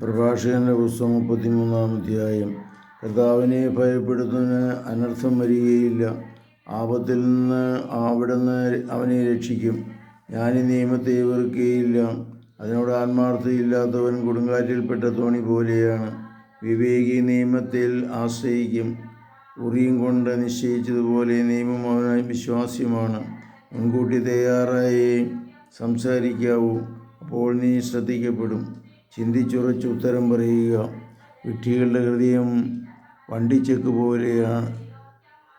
പ്രഭാഷകന്റെ പുസ്തകം മുപ്പത്തിമൂന്നാം അധ്യായം. കർത്താവിനെ ഭയപ്പെടുത്തുന്ന അനർത്ഥം വരികയില്ല. ആപത്തിൽ നിന്ന് അവിടുന്ന് അവനെ രക്ഷിക്കും. ഞാൻ ഈ നിയമത്തെ വെറുക്കുകയില്ല. അതിനോട് ആത്മാർത്ഥതയില്ലാത്തവൻ കൊടുങ്കാറ്റിൽപ്പെട്ട തോണി പോലെയാണ്. വിവേകി നിയമത്തിൽ ആശ്രയിക്കും. ഉറിയും കൊണ്ട് നിശ്ചയിച്ചതുപോലെ നിയമം അവനായി വിശ്വാസ്യമാണ്. മുൻകൂട്ടി തയ്യാറായി സംസാരിക്കാവൂ. അപ്പോൾ നീ ശ്രദ്ധിക്കപ്പെടും. ചിന്തിച്ചുറച്ച് ഉത്തരം പറയുക. വിഡ്ഢികളുടെ ഹൃദയം വണ്ടിച്ചെക്ക് പോലെയാണ്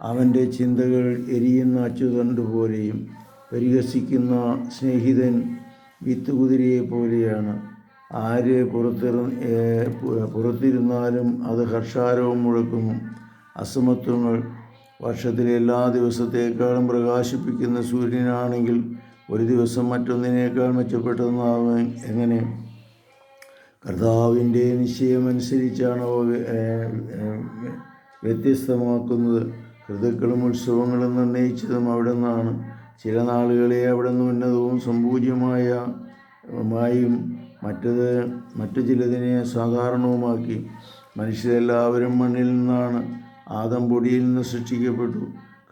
അവന്റെ ചിന്തകൾ എരിയുന്ന അച്ചുതണ്ട് പോലെയും പരിഹസിക്കുന്ന സ്നേഹിതൻ വിത്ത് കുതിരയെ പോലെയാണ്. ആര് പുറത്തിറ പുറത്തിരുന്നാലും അത് ഹർഷാരവം മുഴക്കുന്നു. അസമത്വങ്ങൾ വർഷത്തിലെ എല്ലാ ദിവസത്തേക്കാളും പ്രകാശിപ്പിക്കുന്ന സൂര്യനാണെങ്കിൽ ഒരു ദിവസം മറ്റൊന്നിനേക്കാൾ മെച്ചപ്പെട്ടതെന്നാവും എങ്ങനെ? കർത്താവിന്റെ നിശ്ചയമനുസരിച്ചാണ് വ്യത്യസ്തമാക്കുന്നത്. ഋതുക്കളും ഉത്സവങ്ങളും നിർണയിച്ചതും അവിടെ നിന്നാണ് ചില നാളുകളെ അവിടെ നിന്ന് ഉന്നതവും സമ്പൂജ്യമായ മായും മറ്റത് മറ്റു ചിലതിനെ സാധാരണവുമാക്കി. മനുഷ്യരെല്ലാവരും മണ്ണിൽ നിന്നാണ് ആദം പൊടിയിൽ നിന്ന് സൃഷ്ടിക്കപ്പെട്ടു.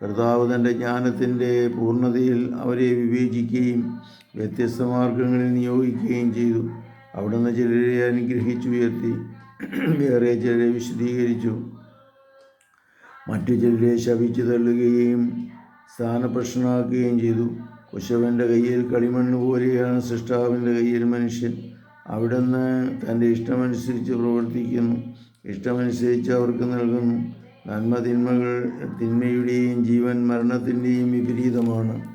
കർത്താവ് തന്റെ ജ്ഞാനത്തിന്റെ പൂർണതയിൽ അവരെ വിവേചിക്കുകയും വ്യത്യസ്ത മാർഗങ്ങളിൽ നിയോഗിക്കുകയും ചെയ്തു. അവിടുന്ന് ചിലരെ അനുഗ്രഹിച്ചു ഉയർത്തി. വേറെ ചിലരെ വിശദീകരിച്ചു. മറ്റു ചിലരെ ശപിച്ചു തള്ളുകയും സ്ഥാനപ്രശ്നമാക്കുകയും ചെയ്തു. കുശവന്റെ കയ്യിൽ കളിമണ്ണ് പോലെയാണ് സൃഷ്ടാവിന്റെ കയ്യിൽ മനുഷ്യൻ. അവിടുന്ന് തന്റെ ഇഷ്ടമനുസരിച്ച് പ്രവർത്തിക്കുന്നു. ഇഷ്ടമനുസരിച്ച് അവർക്ക് നൽകുന്നു. നന്മ തിന്മകൾ തിന്മയുടെയും ജീവൻ മരണത്തിന്റെയും വിപരീതമാണ്.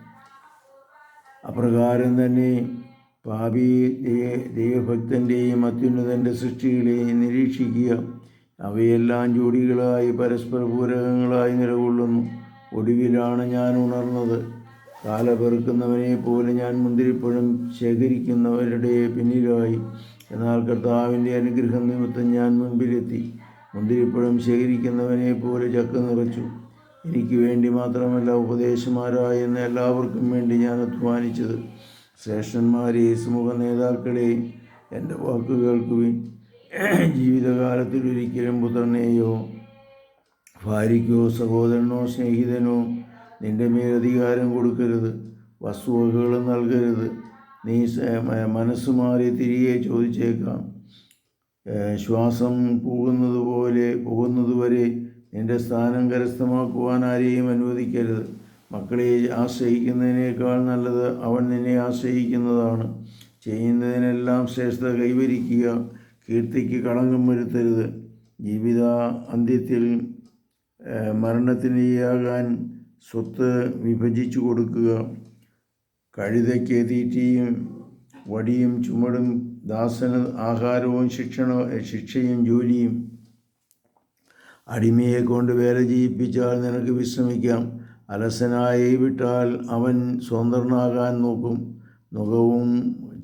അപ്രകാരം തന്നെ പാപി ദൈവ- ദൈവഭക്തന്റെയും അത്യുന്നതന്റെ സൃഷ്ടികളെയും നിരീക്ഷിക്കുക. അവയെല്ലാം ജോഡികളായി പരസ്പര പൂരകങ്ങളായി നിലകൊള്ളുന്നു. ഒടുവിലാണ് ഞാൻ ഉണർന്നത്. കാല പെറുക്കുന്നവനെ പോലെ ഞാൻ മുന്തിരിപ്പഴം ശേഖരിക്കുന്നവരുടെ പിന്നിലായി. എന്നാൽ കർത്താവിന്റെ അനുഗ്രഹം നിമിത്തം ഞാൻ മുൻപിലെത്തി മുന്തിരിപ്പഴം ശേഖരിക്കുന്നവനെ പോലെ ചക്ക നിറച്ചു. എനിക്ക് വേണ്ടി മാത്രമല്ല ഉപദേശമാരായ എന്ന എല്ലാവർക്കും വേണ്ടി ഞാൻ അധ്വാനിച്ചത്. ശ്രേഷ്ഠന്മാരെ സുമുഖ നേതാക്കളെ എന്റെ വാക്ക് കേൾക്കുവിൻ. ജീവിതകാലത്തിൽ ഒരിക്കലും പുത്രനെയോ ഭാര്യയ്ക്കോ സഹോദരനോ സ്നേഹിതനോ നിന്റെ മേൽ അധികാരം കൊടുക്കരുത്. വസ്തുവകകളും നൽകരുത്. നീ മനസ്സുമാറി മനസ്സ് മാറി തിരികെ ചോദിച്ചേക്കാം. ശ്വാസം പോകുന്നത് പോലെ പോകുന്നതുവരെ നിന്റെ സ്ഥാനം കരസ്ഥമാക്കുവാൻ ആരെയും അനുവദിക്കരുത്. മക്കളെ ആശ്രയിക്കുന്നതിനേക്കാൾ നല്ലത് അവൻ നിന്നെ ആശ്രയിക്കുന്നതാണ്. ചെയ്യുന്നതിനെല്ലാം ശ്രേഷ്ഠത കൈവരിക്കുക കീർത്തിക്ക് കളങ്കം വരുത്തരുത്. ജീവിത അന്ത്യത്തിൽ മരണത്തിനിരയാകാൻ സ്വത്ത് വിഭജിച്ചു കൊടുക്കുക. കഴുതയ്ക്ക് തീറ്റിയും വടിയും ചുമടും ദാസന ആഹാരവും ശിക്ഷണ ശിക്ഷയും ജോലിയും. അടിമയെ കൊണ്ട് വേല ചെയ്യിപ്പിച്ചാൽ നിനക്ക് വിശ്രമിക്കാം. അലസനായി വിട്ടാൽ അവൻ സ്വതന്ത്രനാകാൻ നോക്കും. നുഖവും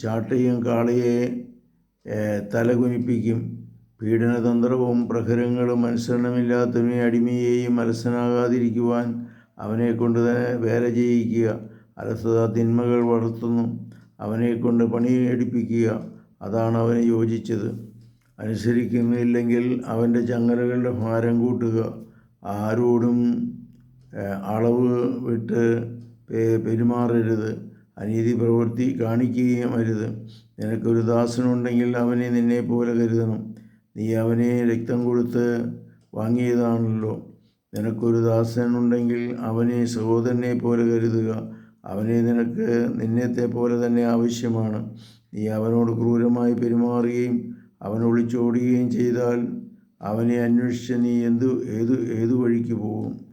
ചാട്ടയും കാളയെ തലകുനിപ്പിക്കും. പീഡനതന്ത്രവും പ്രഹരങ്ങളും അനുസരണമില്ലാത്തവനെ അടിമയെയും അലസനാകാതിരിക്കുവാൻ അവനെ കൊണ്ട് തന്നെ വേല ചെയ്യിക്കുക. അലസത തിന്മകൾ വളർത്തുന്നു. അവനെ കൊണ്ട് പണിയെടുപ്പിക്കുക അതാണ് അവന് യോജിച്ചത്. അനുസരിക്കുന്നില്ലെങ്കിൽ അവന്റെ ചങ്ങലകളുടെ ഭാരം കൂട്ടുക. ആരോടും അളവ് വിട്ട് പെരുമാറരുത്. അനീതി പ്രവൃത്തി കാണിക്കുകയും അരുത്. നിനക്കൊരു ദാസനുണ്ടെങ്കിൽ അവനെ നിന്നെ പോലെ കരുതണം. നീ അവനെ രക്തം കൊടുത്ത് വാങ്ങിയതാണല്ലോ. നിനക്കൊരു ദാസനുണ്ടെങ്കിൽ അവനെ സഹോദരനെ പോലെ കരുതുക. അവനെ നിനക്ക് നിന്നത്തെ പോലെ തന്നെ ആവശ്യമാണ്. നീ അവനോട് ക്രൂരമായി പെരുമാറുകയും അവൻ ഒളിച്ചോടുകയും ചെയ്താൽ അവനെ അന്വേഷിച്ച് നീ എന്തു ഏതു ഏതു വഴിക്ക് പോകും?